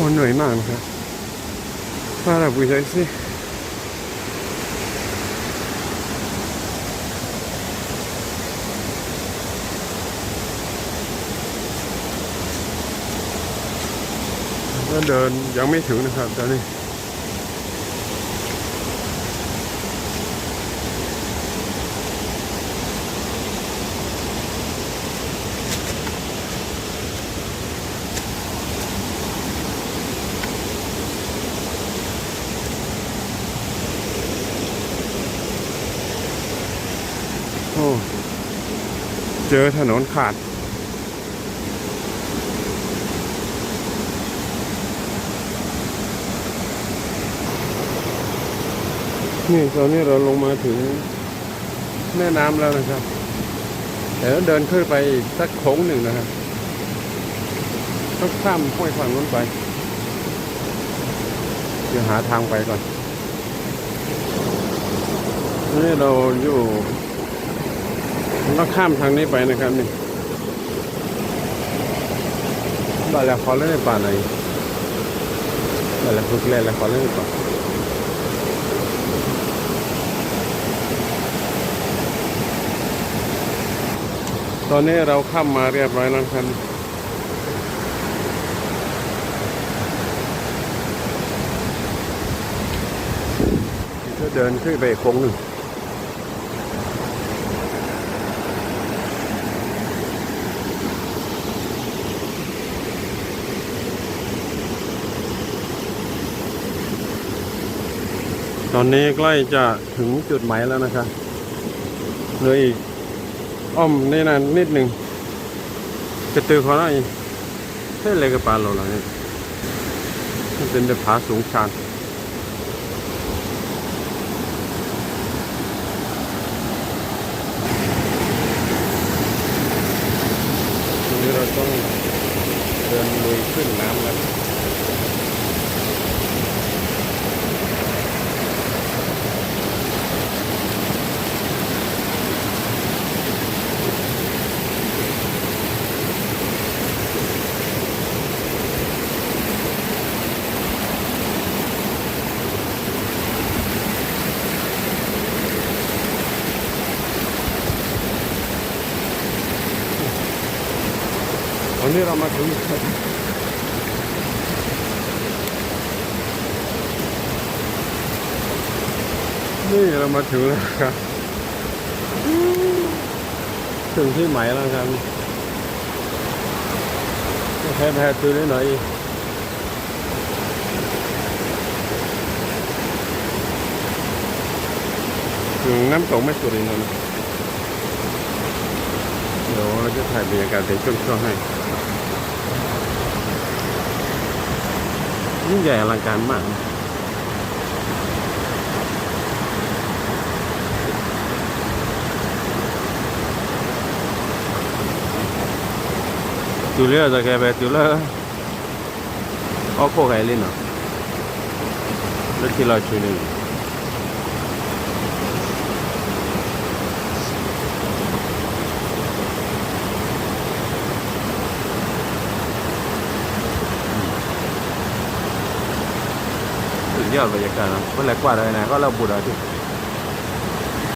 คนเหนื่อยมากนะครับมาแบบวิจัยสิก็เดินยังไม่ถึงนะครับตอนนี้ เจอถนนขาด นี่ตอนนี้เราลงมาถึงแม่น้ำแล้วนะครับเดี๋ยวเดินขึ้นไปสักโค้งหนึ่งนะครับต้องข้ามห้วยฝั่งนู้นไป เดี๋ยวหาทางไปก่อนนี่เราอยู่ เราข้ามทางนี้ไปนะครับนี่บานละครเล่นป่าไหนบานลคุกเล่นละครเล่นป่าตอนนี้เราข้ามมาเรียบร้อยแล้วครับจะเดินขึ้นไปโค้งหนึ่ง ตอนนี้ใกล้จะถึงจุดหมายแล้วนะครับเหลืออีกอ้อมนี่นะนิดหนึ่งกระตือขาหน่อยเฮ้ยเลยกระปาเราแล้วนี่มันเป็นแต่ผาสูงชันนี้เราต้องเดินลุยขึ้นน้ำแล้วันนี้เรามาถึงนี่เรามาถึงแล้วครับ ถึงที่หมายแล้วครับแพ้แพ้ตัวนิดหน่อยถึงน้ำตกไม่สุรินทร์แล้วนะเดี๋ยวเราจะถ่ายบรรยากาศในช่วงๆให้ ยิ่งใหญ่อลังการมากนะတူလေးရစကဲပဲတူလာအောက်ဖို့ခိုင်လေးနော်လက်ချီလာချွေးနေ ยอดบรรยากาศนะเมื่อไรกว่าเลยนะก็เราบุดเอาที่